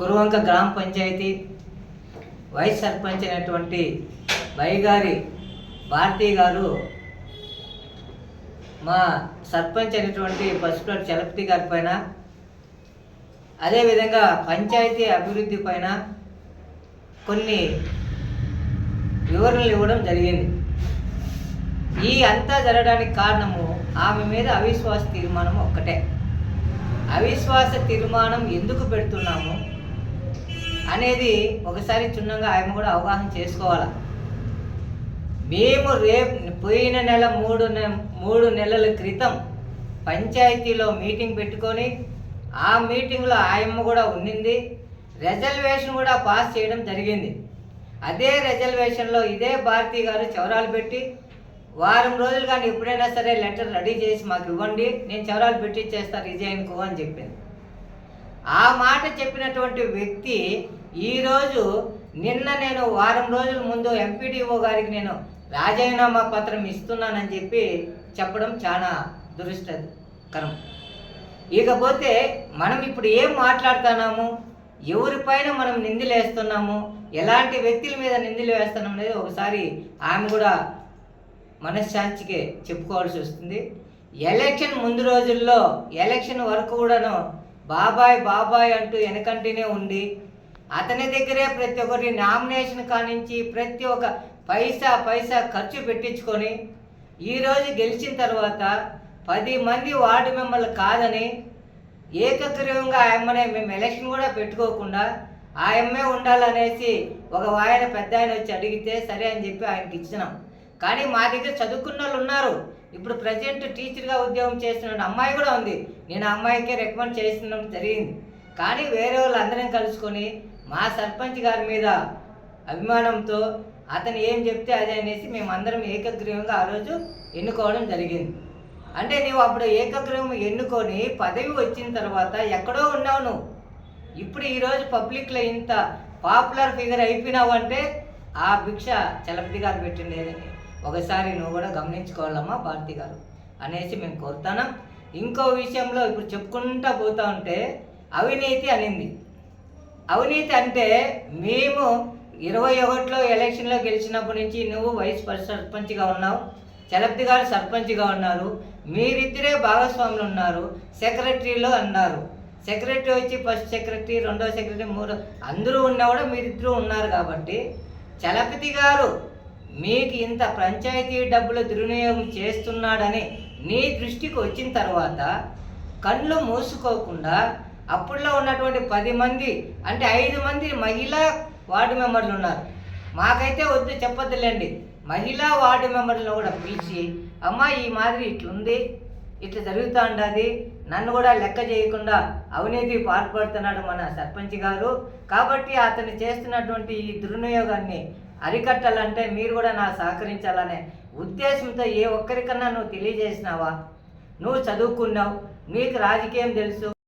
కురువంక గ్రామ పంచాయతీ వైస్ సర్పంచ్ అయినటువంటి బైగారి భారతి గారు మా సర్పంచ్ అయినటువంటి పసుపులటి చలపతి గారి పైన అదేవిధంగా పంచాయతీ అభివృద్ధి పైన కొన్ని వివరణలు ఇవ్వడం జరిగింది. ఈ అంతా జరగడానికి కారణము ఆమె మీద అవిశ్వాస తీర్మానం ఒక్కటే. అవిశ్వాస తీర్మానం ఎందుకు పెడుతున్నాము? అనేది ఒకసారి క్షుణ్ణంగా ఆయన కూడా అవగాహన చేసుకోవాలి. మేము రేపు పోయిన నెల మూడు నె మూడు నెలల క్రితం పంచాయతీలో మీటింగ్ పెట్టుకొని ఆ మీటింగ్లో ఆయమ్మ కూడా ఉండింది రిజర్వేషన్ కూడా పాస్ చేయడం జరిగింది. అదే రిజర్వేషన్లో ఇదే భారతి గారు చవరాలు పెట్టి వారం రోజులు కానీ ఎప్పుడైనా సరే లెటర్ రెడీ చేసి మాకు ఇవ్వండి నేను చవరాలు పెట్టి చేస్తా రిజైన్కు అని చెప్పింది ఆ మాట చెప్పినటువంటి వ్యక్తి ఈరోజు నిన్న నేను వారం రోజుల ముందు ఎంపీడీఓ గారికి నేను రాజీనామా పత్రం ఇస్తున్నానని చెప్పి చెప్పడం చాలా దురదృష్టకరం. ఇకపోతే మనం ఇప్పుడు ఏం మాట్లాడుతున్నాము? ఎవరిపైన మనం నిందిలేస్తున్నాము? ఎలాంటి వ్యక్తుల మీద నిందలు వేస్తున్నాం అనేది ఒకసారి ఆమె కూడా మనశ్శాంతికి చెప్పుకోవాల్సి వస్తుంది. ఎలక్షన్ ముందు రోజుల్లో ఎలక్షన్ వరకు కూడాను బాబాయ్ బాబాయ్ అంటూ వెనకంటేనే ఉండి అతని దగ్గరే ప్రతి ఒక్కరి నామినేషన్ కానించి ప్రతి ఒక్క పైసా పైసా ఖర్చు పెట్టించుకొని ఈరోజు గెలిచిన తర్వాత పది మంది వార్డు మెంబర్లు కాదని ఏకగ్రీవంగా ఆయమ్మనే మేము ఎలక్షన్ కూడా పెట్టుకోకుండా ఆయమ్మే ఉండాలనేసి ఒక ఆయన పెద్ద ఆయన వచ్చి అడిగితే సరే అని చెప్పి ఆయనకి ఇచ్చినాం. కానీ మా దగ్గర చదువుకున్న వాళ్ళు ఉన్నారు. ఇప్పుడు ప్రజెంట్ టీచర్గా ఉద్యోగం చేస్తున్న అమ్మాయి కూడా ఉంది. నేను అమ్మాయికే రికమెండ్ చేస్తున్నాం జరిగింది. కానీ వేరే వాళ్ళందరం కలుసుకొని మా సర్పంచ్ గారి మీద అభిమానంతో అతను ఏం చెప్తే అదే అనేసి మేమందరం ఏకగ్రీవంగా ఆ రోజు ఎన్నుకోవడం జరిగింది. అంటే నువ్వు అప్పుడు ఏకగ్రీవం ఎన్నుకొని పదవి వచ్చిన తర్వాత ఎక్కడో ఉన్నావు నువ్వు. ఇప్పుడు ఈరోజు పబ్లిక్లో ఇంత పాపులర్ ఫిగర్ అయిపోయినావు అంటే ఆ భిక్ష చలపతి గారు పెట్టిండేదని. ఒకసారి నువ్వు కూడా గమనించుకోవాలమ్మా భారతి గారు. అనేసి మేము కోరుతాను? ఇంకో విషయంలో ఇప్పుడు చెప్పుకుంటా పోతా ఉంటే అవినీతి అనింది. అవినీతి అంటే మేము ఇరవై ఒకటిలో ఎలక్షన్లో గెలిచినప్పటి నుంచి నువ్వు వైస్ సర్పంచ్గా ఉన్నావు చలపతి గారు సర్పంచ్గా ఉన్నారు మీరిద్దరే భాగస్వాములు ఉన్నారు సెక్రటరీలో అన్నారు. సెక్రటరీ వచ్చి ఫస్ట్ సెక్రటరీ రెండో సెక్రటరీ మూడో అందరూ ఉన్నా కూడా మీరిద్దరూ ఉన్నారు కాబట్టి చలపతి గారు మీకు ఇంత పంచాయతీ డబ్బులు దుర్వినియోగం చేస్తున్నాడని నీ దృష్టికి వచ్చిన తర్వాత కళ్ళు మూసుకోకుండా అప్పుడులో ఉన్నటువంటి పది మంది అంటే ఐదు మంది మహిళా వార్డు మెంబర్లు ఉన్నారు. మాకైతే వద్దు చెప్పొద్దులేండి. మహిళా వార్డు మెంబర్లను కూడా పిలిచి అమ్మ ఈ మాదిరి ఇట్లుంది ఇట్లా జరుగుతూ ఉండదు నన్ను కూడా లెక్క చేయకుండా అవినీతి పాల్పడుతున్నాడు మన సర్పంచ్ గారు. కాబట్టి అతను చేస్తున్నటువంటి ఈ దుర్వినియోగాన్ని అరికట్టాలంటే మీరు కూడా నాకు సహకరించాలనే ఉద్దేశంతో ఏ ఒక్కరికన్నా నువ్వు తెలియజేసినావా? నువ్వు చదువుకున్నావు నీకు రాజకీయం తెలుసు.